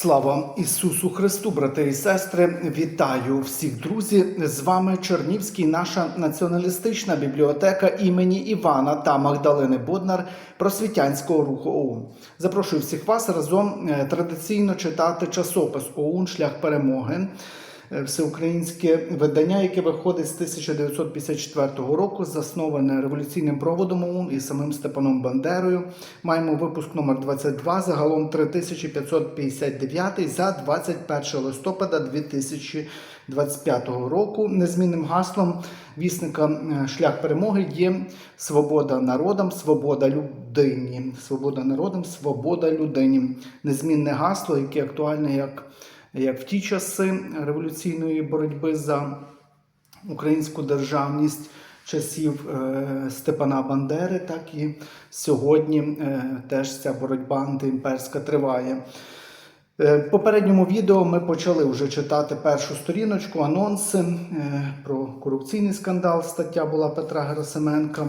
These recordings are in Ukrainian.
Слава Ісусу Христу, брати і сестри! Вітаю всіх друзі! З вами Чернівський, наша націоналістична бібліотека імені Івана та Магдалини Боднар просвітянського руху ОУН. Запрошую всіх вас разом е, традиційно читати часопис ОУН Шлях перемоги. Е, Всеукраїнське видання, яке виходить з 1954 року, засноване революційним проводом і самим Степаном Бандерою. Маємо випуск номер 22, загалом 3559 за 21 листопада 2025 року. Незмінним гаслом вісника е, шлях перемоги є свобода народам, свобода людині. Свобода народам, свобода людині. Незмінне гасло, яке актуальне як як в ті часи революційної боротьби за українську державність часів е, Степана Бандери, так і сьогодні е, теж ця боротьба антиімперська триває. Е, В попередньому відео ми почали вже читати першу сторіночку, анонси про корупційний скандал. Стаття була Петра Герасименка.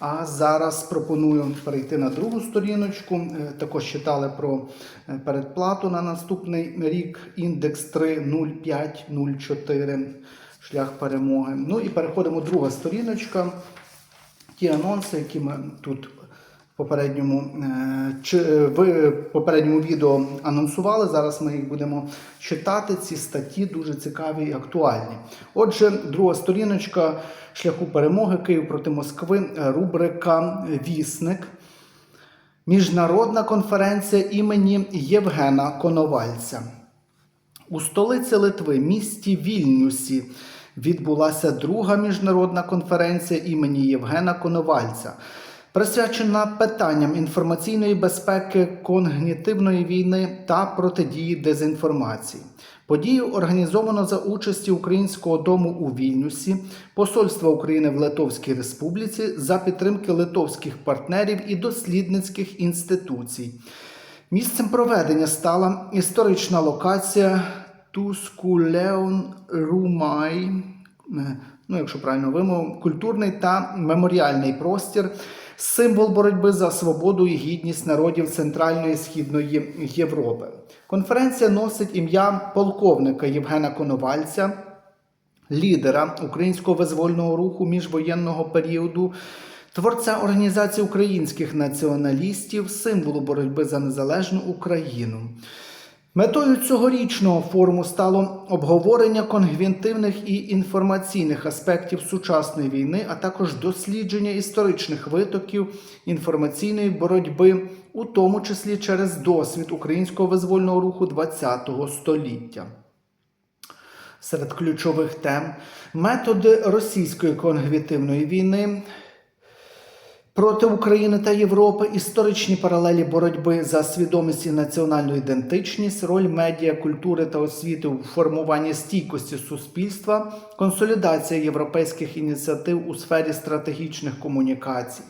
А зараз пропоную перейти на другу сторіночку. Е, Також читали про е, передплату на наступний рік. Індекс 30504, шлях перемоги. Ну і переходимо друга сторіночка. Ті анонси, які ми тут попередньому, е, чи, е, в попередньому відео анонсували. Зараз ми їх будемо читати. Ці статті дуже цікаві і актуальні. Отже, друга сторіночка шляху перемоги Київ проти Москви, е, рубрика Вісник. Міжнародна конференція імені Євгена Коновальця. У столиці Литви, місті Вільнюсі, відбулася друга міжнародна конференція імені Євгена Коновальця, присвячена питанням інформаційної безпеки, когнітивної війни та протидії дезінформації. Подію організовано за участі Українського дому у Вільнюсі, Посольства України в Литовській Республіці за підтримки литовських партнерів і дослідницьких інституцій. Місцем проведення стала історична локація Тускулеон Румай, е, ну, якщо правильно вимовив, культурний та меморіальний простір, символ боротьби за свободу і гідність народів Центральної і Східної Європи. Конференція носить ім'я полковника Євгена Коновальця, лідера українського визвольного руху міжвоєнного періоду, творця організації українських націоналістів, символу боротьби за незалежну Україну. Метою цьогорічного форуму стало обговорення конгвентивних і інформаційних аспектів сучасної війни, а також дослідження історичних витоків інформаційної боротьби, у тому числі через досвід українського визвольного руху ХХ століття. Серед ключових тем методи російської конгвітивної війни проти України та Європи, історичні паралелі боротьби за свідомість і національну ідентичність, роль медіа, культури та освіти у формуванні стійкості суспільства, консолідація європейських ініціатив у сфері стратегічних комунікацій.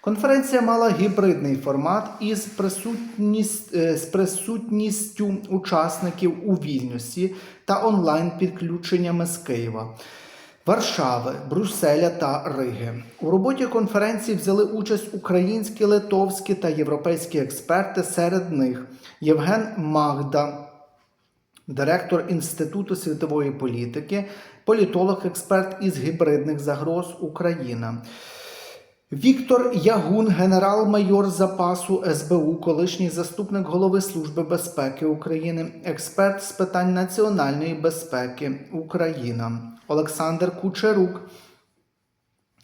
Конференція мала гібридний формат із присутність, е, з присутністю учасників у Вільнюсі та онлайн підключеннями з Києва. Варшави, Брюсселя та Риги. У роботі конференції взяли участь українські, литовські та європейські експерти. Серед них Євген Магда, директор Інституту світової політики, політолог-експерт із гібридних загроз Україна. Віктор Ягун, генерал-майор запасу СБУ, колишній заступник голови Служби безпеки України, експерт з питань національної безпеки Україна. Олександр Кучерук,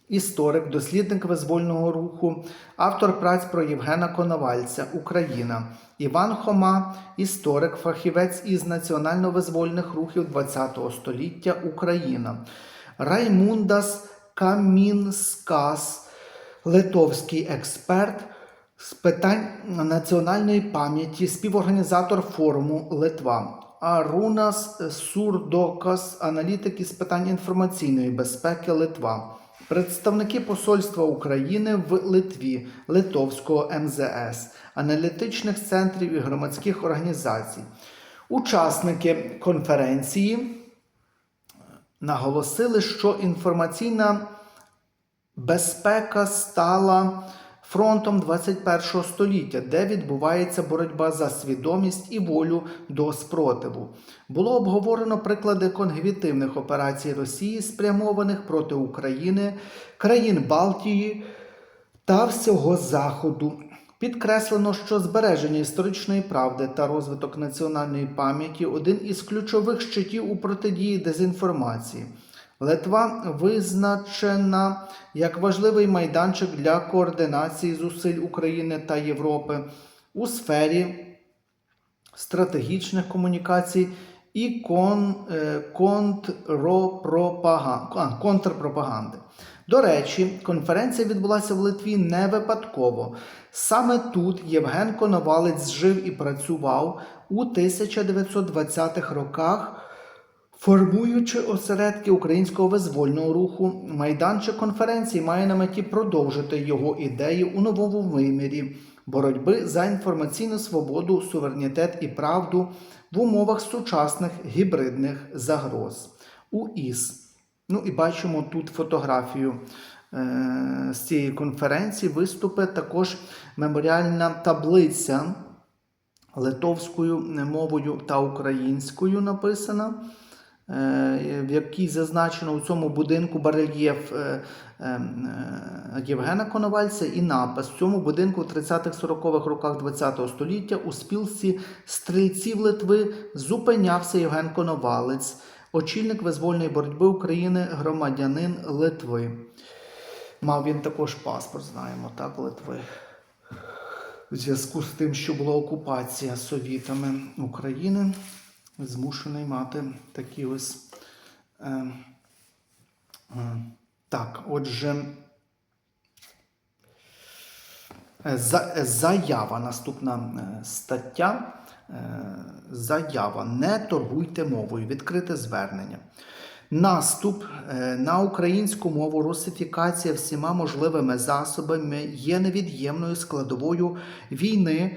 історик, дослідник визвольного руху, автор праць про Євгена Коновальця, Україна. Іван Хома, історик, фахівець із національно-визвольних рухів ХХ століття Україна. Раймундас Камінскас литовський експерт з питань національної пам'яті, співорганізатор форуму Литва. Арунас Сурдокас, аналітик із питань інформаційної безпеки Литва. Представники Посольства України в Литві, Литовського МЗС, аналітичних центрів і громадських організацій. Учасники конференції наголосили, що інформаційна безпека стала фронтом 21 століття, де відбувається боротьба за свідомість і волю до спротиву. Було обговорено приклади конгвітивних операцій Росії, спрямованих проти України, країн Балтії та всього Заходу. Підкреслено, що збереження історичної правди та розвиток національної пам'яті один із ключових щитів у протидії дезінформації. Литва визначена як важливий майданчик для координації зусиль України та Європи у сфері стратегічних комунікацій і кон, е, контрпропаганди. До речі, конференція відбулася в Литві не випадково. Саме тут Євген Коновалець жив і працював у 1920-х роках. Формуючи осередки українського визвольного руху, майданчик конференції має на меті продовжити його ідеї у новому вимірі боротьби за інформаційну свободу, суверенітет і правду в умовах сучасних гібридних загроз. УІС. Ну і бачимо тут фотографію е, з цієї конференції. Виступи також меморіальна таблиця литовською мовою та українською написана, в якій зазначено у цьому будинку барельєф е, е, е, Євгена Коновальця і напис в цьому будинку в 30-40-х роках ХХ століття у спілці стрільців Литви зупинявся Євген Коновалець, очільник визвольної боротьби України, громадянин Литви. Мав він також паспорт, знаємо, так, Литви в зв'язку з тим, що була окупація совітами України, змушений мати такі ось. Е, е, так, отже, е, за, е, заява, наступна е, стаття. Заява. Не торгуйте мовою. Відкрите звернення. Наступ на українську мову, русифікація всіма можливими засобами є невід'ємною складовою війни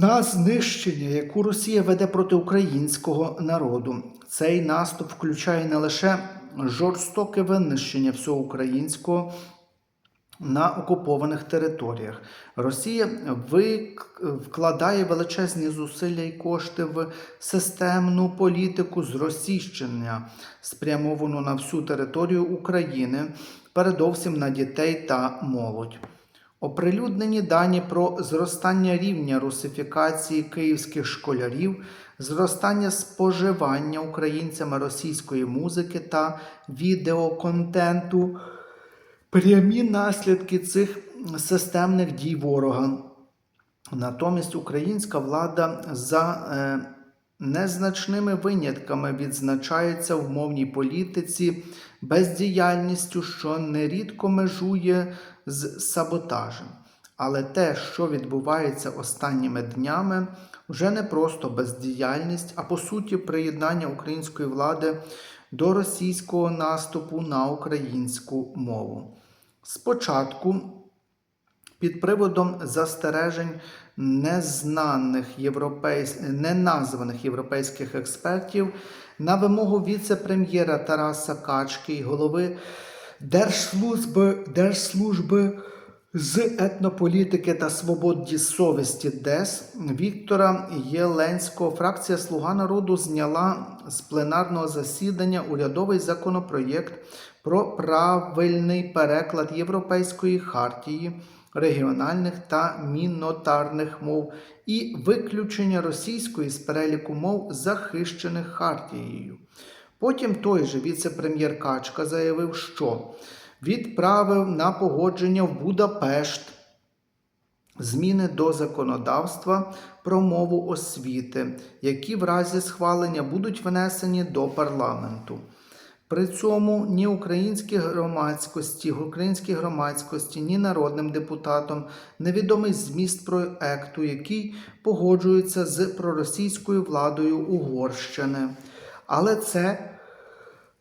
на знищення, яку Росія веде проти українського народу. Цей наступ включає не лише жорстоке винищення всього українського. На окупованих територіях Росія вкладає величезні зусилля і кошти в системну політику зросійщення, спрямовану на всю територію України, передовсім на дітей та молодь. Оприлюднені дані про зростання рівня русифікації київських школярів, зростання споживання українцями російської музики та відеоконтенту прямі наслідки цих системних дій ворога. Натомість українська влада за е, незначними винятками відзначається в мовній політиці бездіяльністю, що нерідко межує з саботажем. Але те, що відбувається останніми днями, вже не просто бездіяльність, а по суті приєднання української влади до російського наступу на українську мову. Спочатку під приводом застережень незнаних європейсь... неназваних європейських експертів на вимогу віце-прем'єра Тараса Качки і голови Держслужби, Держслужби з етнополітики та свободі совісті ДЕС Віктора Єленського фракція Слуга народу зняла з пленарного засідання урядовий законопроєкт про правильний переклад Європейської хартії регіональних та мінотарних мов і виключення російської з переліку мов, захищених хартією. Потім той же віце-прем'єр Качка заявив, що відправив на погодження в Будапешт зміни до законодавства про мову освіти, які в разі схвалення будуть внесені до парламенту. При цьому ні українській громадськості, українській громадськості, ні народним депутатам невідомий зміст проекту, який погоджується з проросійською владою Угорщини. Але це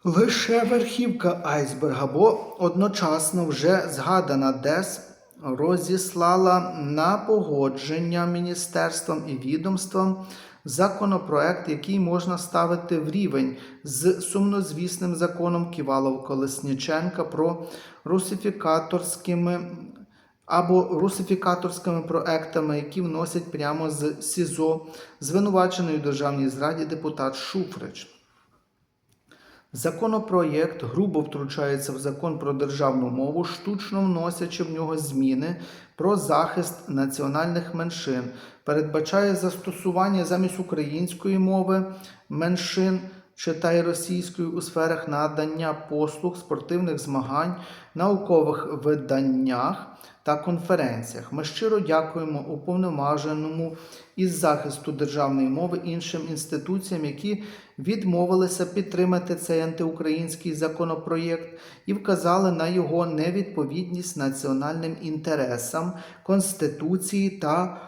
лише верхівка айсберга, бо одночасно вже згадана ДЕС розіслала на погодження міністерствам і відомствам законопроект, який можна ставити в рівень з сумнозвісним законом Ківалов Колесніченка про русифікаторськими або русифікаторськими проектами, які вносять прямо з СІЗО звинувачений у державній зраді депутат Шуфрич. Законопроєкт грубо втручається в закон про державну мову, штучно вносячи в нього зміни про захист національних меншин, передбачає застосування замість української мови меншин читай російською у сферах надання послуг спортивних змагань, наукових виданнях та конференціях. Ми щиро дякуємо уповноваженому із захисту державної мови іншим інституціям, які відмовилися підтримати цей антиукраїнський законопроєкт і вказали на його невідповідність національним інтересам Конституції та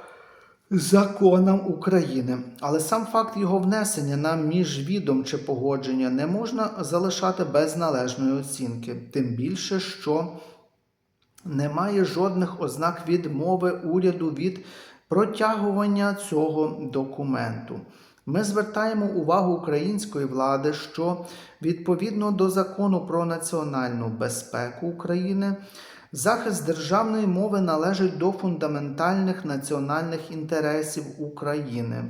законам України. Але сам факт його внесення на міжвідомче погодження не можна залишати без належної оцінки, тим більше, що немає жодних ознак відмови уряду від протягування цього документу. Ми звертаємо увагу української влади, що відповідно до закону про національну безпеку України захист державної мови належить до фундаментальних національних інтересів України.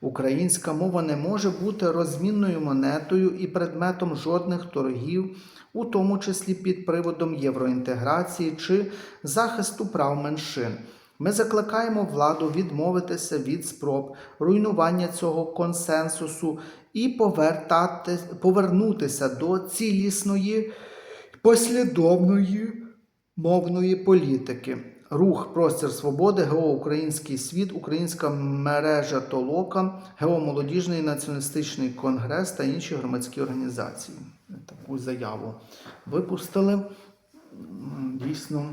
Українська мова не може бути розмінною монетою і предметом жодних торгів, у тому числі під приводом євроінтеграції чи захисту прав меншин. Ми закликаємо владу відмовитися від спроб руйнування цього консенсусу і повертати, повернутися до цілісної послідовної мовної політики. Рух Простір Свободи, ГО Український світ, Українська мережа Толока, ГО Молодіжний націоналістичний конгрес та інші громадські організації. Таку заяву випустили. Дійсно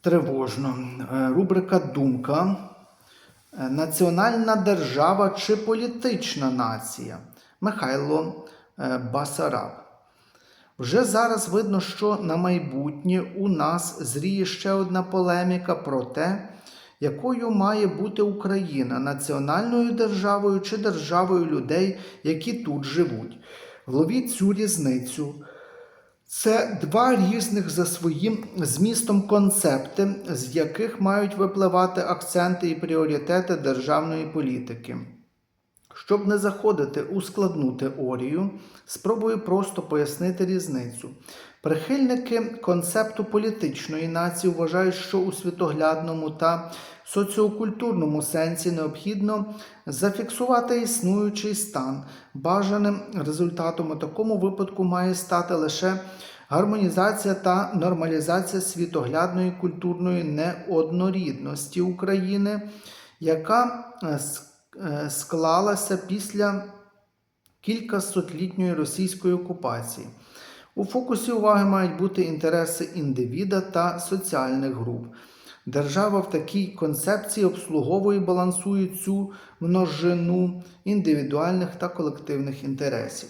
тривожно. Е, Рубрика Думка. Е, Національна держава чи політична нація? Михайло е, Басараб. Вже зараз видно, що на майбутнє у нас зріє ще одна полеміка про те, якою має бути Україна національною державою чи державою людей, які тут живуть. Ловіть цю різницю. Це два різних за своїм змістом концепти, з яких мають випливати акценти і пріоритети державної політики. Щоб не заходити у складну теорію, спробую просто пояснити різницю. Прихильники концепту політичної нації вважають, що у світоглядному та соціокультурному сенсі необхідно зафіксувати існуючий стан. Бажаним результатом у такому випадку має стати лише гармонізація та нормалізація світоглядної культурної неоднорідності України, яка с- е, склалася після кількасотлітньої російської окупації. У фокусі уваги мають бути інтереси індивіда та соціальних груп. Держава в такій концепції обслуговує і балансує цю множину індивідуальних та колективних інтересів.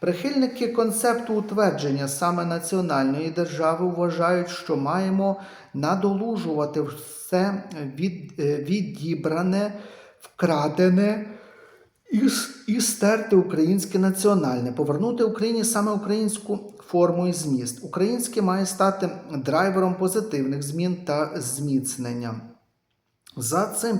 Прихильники концепту утвердження саме національної держави вважають, що маємо надолужувати все від, е, відібране, вкрадене і, і стерти українське національне, повернути Україні саме українську форму і зміст. Українське має стати драйвером позитивних змін та зміцнення. За цим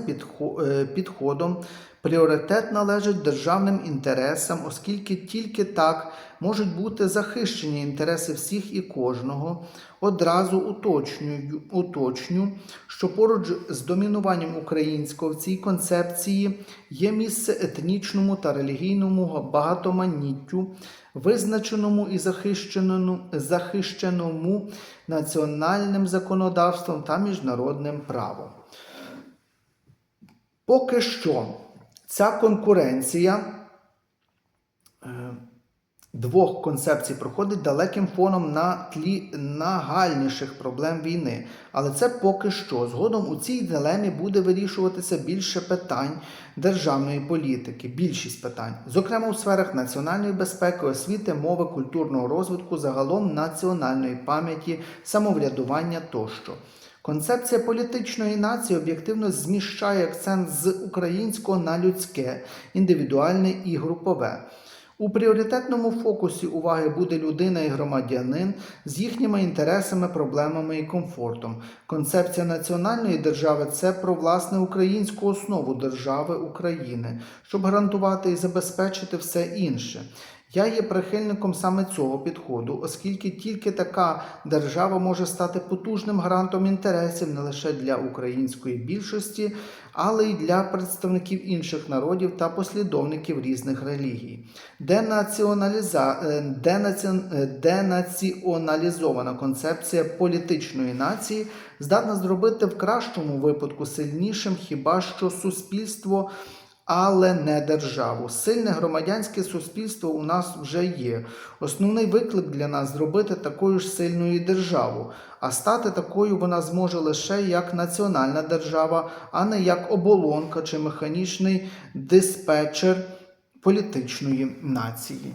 е, підходом пріоритет належить державним інтересам, оскільки тільки так можуть бути захищені інтереси всіх і кожного. Одразу уточнюю, уточню, що поруч з домінуванням українського в цій концепції є місце етнічному та релігійному багатоманіттю, визначеному і захищеному, захищеному національним законодавством та міжнародним правом. Поки що ця конкуренція е, двох концепцій проходить далеким фоном на тлі нагальніших проблем війни. Але це поки що. Згодом у цій дилемі буде вирішуватися більше питань державної політики, більшість питань, зокрема у сферах національної безпеки, освіти, мови, культурного розвитку, загалом національної пам'яті, самоврядування тощо. Концепція політичної нації об'єктивно зміщає акцент з українського на людське, індивідуальне і групове. У пріоритетному фокусі уваги буде людина і громадянин з їхніми інтересами, проблемами і комфортом. Концепція національної держави це про власне українську основу держави України, щоб гарантувати і забезпечити все інше. Я є прихильником саме цього підходу, оскільки тільки така держава може стати потужним гарантом інтересів не лише для української більшості, але й для представників інших народів та послідовників різних релігій. Денаціоналіза... е, денаціон... е, Денаціоналізована концепція політичної нації здатна зробити в кращому випадку сильнішим хіба що суспільство але не державу. Сильне громадянське суспільство у нас вже є. Основний виклик для нас зробити такою ж сильною державу, а стати такою вона зможе лише як національна держава, а не як оболонка чи механічний диспетчер політичної нації.